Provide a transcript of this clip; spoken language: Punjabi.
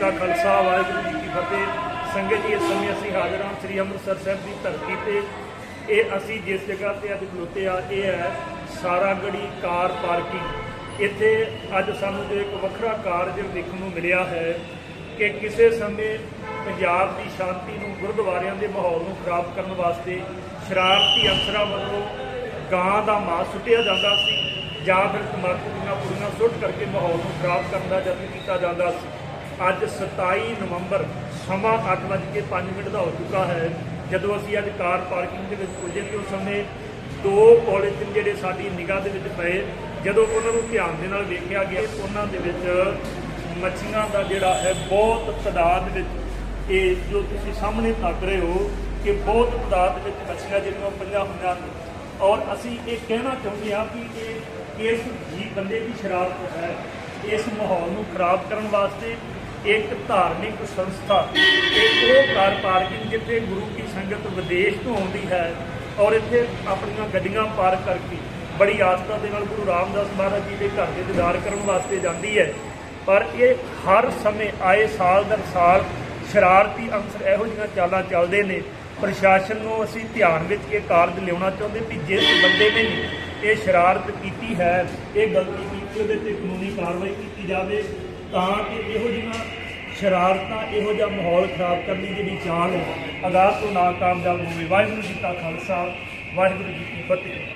ਦਾ ਖਾਲਸਾ, ਵਾਹਿਗੁਰੂ ਜੀ ਕੀ ਫਤਿਹ। ਸੰਗਤ ਜੀ, ਇਸ ਸਮੇਂ ਅਸੀਂ ਹਾਜ਼ਰ ਹਾਂ ਸ੍ਰੀ ਅੰਮ੍ਰਿਤਸਰ ਸਾਹਿਬ ਦੀ ਧਰਤੀ ਤੇ। ਇਹ ਅਸੀਂ ਜਿਸ ਜਗ੍ਹਾ ਤੇ ਅੱਜ ਖਲੋਤੇ ਆ, ਇਹ ਹੈ ਸਾਰਾਗੜੀ ਕਾਰ ਪਾਰਕਿੰਗ। ਇੱਥੇ ਅੱਜ ਸਾਨੂੰ ਜੋ ਇੱਕ ਵੱਖਰਾ ਕਾਰਜ ਦੇਖਣ ਨੂੰ ਮਿਲਿਆ ਹੈ ਕਿ ਕਿਸੇ ਸਮੇਂ ਪੰਜਾਬ ਦੀ ਸ਼ਾਂਤੀ ਨੂੰ, ਗੁਰਦੁਆਰਿਆਂ ਦੇ ਮਾਹੌਲ ਨੂੰ ਖਰਾਬ ਕਰਨ ਵਾਸਤੇ ਸ਼ਰਾਰਤੀ ਅਫਸਰਾਂ ਵੱਲੋਂ ਗਾਂ ਦਾ ਮਾਸ ਸੁੱਟਿਆ ਜਾਂਦਾ ਸੀ ਜਾਂ ਫਿਰ ਤੰਬਾਕੂ ਦੀਆਂ ਪੁੜੀਆਂ ਸੁੱਟ ਕਰਕੇ ਮਾਹੌਲ ਨੂੰ ਖਰਾਬ ਕਰਨ ਦਾ ਯਤਨ ਕੀਤਾ ਜਾਂਦਾ ਸੀ। ਅੱਜ 27 ਨਵੰਬਰ ਸਮਾਂ 8:05 ਮਿੰਟ ਦਾ ਹੋ ਚੁੱਕਾ ਹੈ। ਜਦੋਂ ਅਸੀਂ ਅੱਜ ਕਾਰ ਪਾਰਕਿੰਗ ਦੇ ਵਿੱਚ ਪੁੱਜੇ ਤੇ ਉਸ ਸਮੇਂ ਦੋ ਪੋਲੀਥੀਨ ਜਿਹੜੇ ਸਾਡੀ ਨਿਗਾਹ ਦੇ ਵਿੱਚ ਪਏ, ਜਦੋਂ ਉਹਨਾਂ ਨੂੰ ਧਿਆਨ ਦੇ ਨਾਲ ਵੇਖਿਆ ਗਿਆ, ਉਹਨਾਂ ਦੇ ਵਿੱਚ ਮੱਛੀਆਂ ਦਾ ਜਿਹੜਾ ਹੈ ਬਹੁਤ ਤਾਦਾਦ ਵਿੱਚ ਇਹ ਜੋ ਤੁਸੀਂ ਸਾਹਮਣੇ ਤੱਕ ਰਹੇ ਹੋ ਕਿ ਬਹੁਤ ਤਾਦਾਦ ਵਿੱਚ ਮੱਛੀਆਂ ਜਿਹੜੀਆਂ ਪਈਆਂ ਹੋਈਆਂ ਨੇ ਔਰ ਅਸੀਂ ਇਹ ਕਹਿਣਾ ਚਾਹੁੰਦੇ ਹਾਂ ਕਿ ਇਹ ਇਸ ਜੀ ਬੰਦੇ ਦੀ ਸ਼ਰਾਰਤ ਹੈ। ਇਸ ਮਾਹੌਲ ਨੂੰ ਖਰਾਬ ਕਰਨ ਵਾਸਤੇ ਇੱਕ ਧਾਰਮਿਕ ਸੰਸਥਾ ਇੱਕ ਉਹ ਕਾਰ ਪਾਰਕਿੰਗ ਜਿੱਥੇ ਗੁਰੂ ਕੀ ਸੰਗਤ ਵਿਦੇਸ਼ ਤੋਂ ਆਉਂਦੀ ਹੈ ਔਰ ਇੱਥੇ ਆਪਣੀਆਂ ਗੱਡੀਆਂ ਪਾਰਕ ਕਰਕੇ ਬੜੀ ਆਸਥਾ ਦੇ ਨਾਲ ਗੁਰੂ ਰਾਮਦਾਸ ਮਹਾਰਾਜ ਜੀ ਦੇ ਘਰ ਦੇ ਦੀਦਾਰ ਕਰਨ ਵਾਸਤੇ ਜਾਂਦੀ ਹੈ। ਪਰ ਇਹ ਹਰ ਸਮੇਂ ਆਏ ਸਾਲ ਦਰ ਸਾਲ ਸ਼ਰਾਰਤੀ ਅੰਸਰ ਇਹੋ ਜਿਹੀਆਂ ਚਾਲਾਂ ਚੱਲਦੇ ਨੇ। ਪ੍ਰਸ਼ਾਸਨ ਨੂੰ ਅਸੀਂ ਧਿਆਨ ਵਿੱਚ ਇਹ ਕਾਰਜ ਲਿਆਉਣਾ ਚਾਹੁੰਦੇ ਵੀ ਜਿਸ ਬੰਦੇ ਨੇ ਵੀ ਇਹ ਸ਼ਰਾਰਤ ਕੀਤੀ ਹੈ, ਇਹ ਗਲਤੀ ਕੀਤੀ, ਉਹਦੇ ਤੇ ਕਾਨੂੰਨੀ ਕਾਰਵਾਈ ਕੀਤੀ ਜਾਵੇ ਤਾਂ ਕਿ ਇਹੋ ਜਿਹੀਆਂ ਸ਼ਰਾਰਤਾਂ ਇਹੋ ਜਿਹਾ ਮਾਹੌਲ ਖਰਾਬ ਕਰਨ ਦੀ ਜਿਹੜੀ ਚਾਲ ਹੈ, ਅਗਾਹ ਤੋਂ ਨਾ ਕਾਮਯਾਬ ਹੋਵੇ ਵਾਹਿਗੁਰੂ ਜੀ ਕਾ ਖਾਲਸਾ, ਵਾਹਿਗੁਰੂ ਜੀ ਕੀ ਫਤਿਹ।